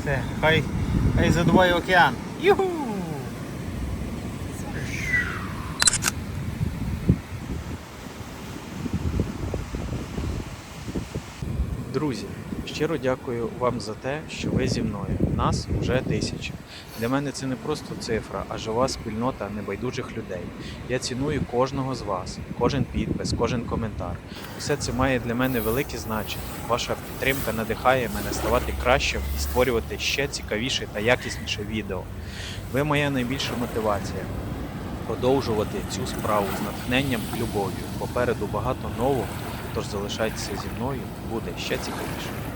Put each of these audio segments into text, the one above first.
Все, хай, хай задуває океан. Юху! Друзі, щиро дякую вам за те, що ви зі мною. Нас вже тисяча. Для мене це не просто цифра, а жива спільнота небайдужих людей. Я ціную кожного з вас, кожен підпис, кожен коментар. Усе це має для мене велике значення. Ваша підтримка надихає мене ставати кращим і створювати ще цікавіше та якісніше відео. Ви моя найбільша мотивація продовжувати цю справу з натхненням і любов'ю. Попереду багато нового, тож залишайтеся зі мною, буде ще цікавіше.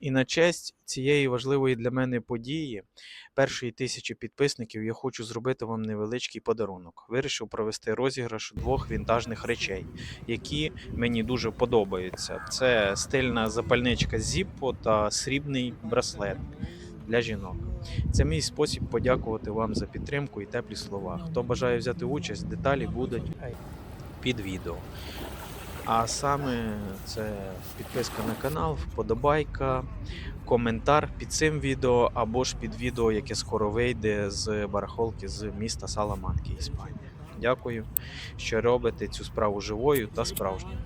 І на честь цієї важливої для мене події, першої тисячі підписників, я хочу зробити вам невеличкий подарунок. Вирішив провести розіграш двох вінтажних речей, які мені дуже подобаються. Це стильна запальничка Zippo та срібний браслет для жінок. Це мій спосіб подякувати вам за підтримку і теплі слова. Хто бажає взяти участь, деталі будуть під відео. А саме це підписка на канал, вподобайка, коментар під цим відео або ж під відео, яке скоро вийде з барахолки з міста Саламанки, Іспанія. Дякую, що робите цю справу живою та справжньою.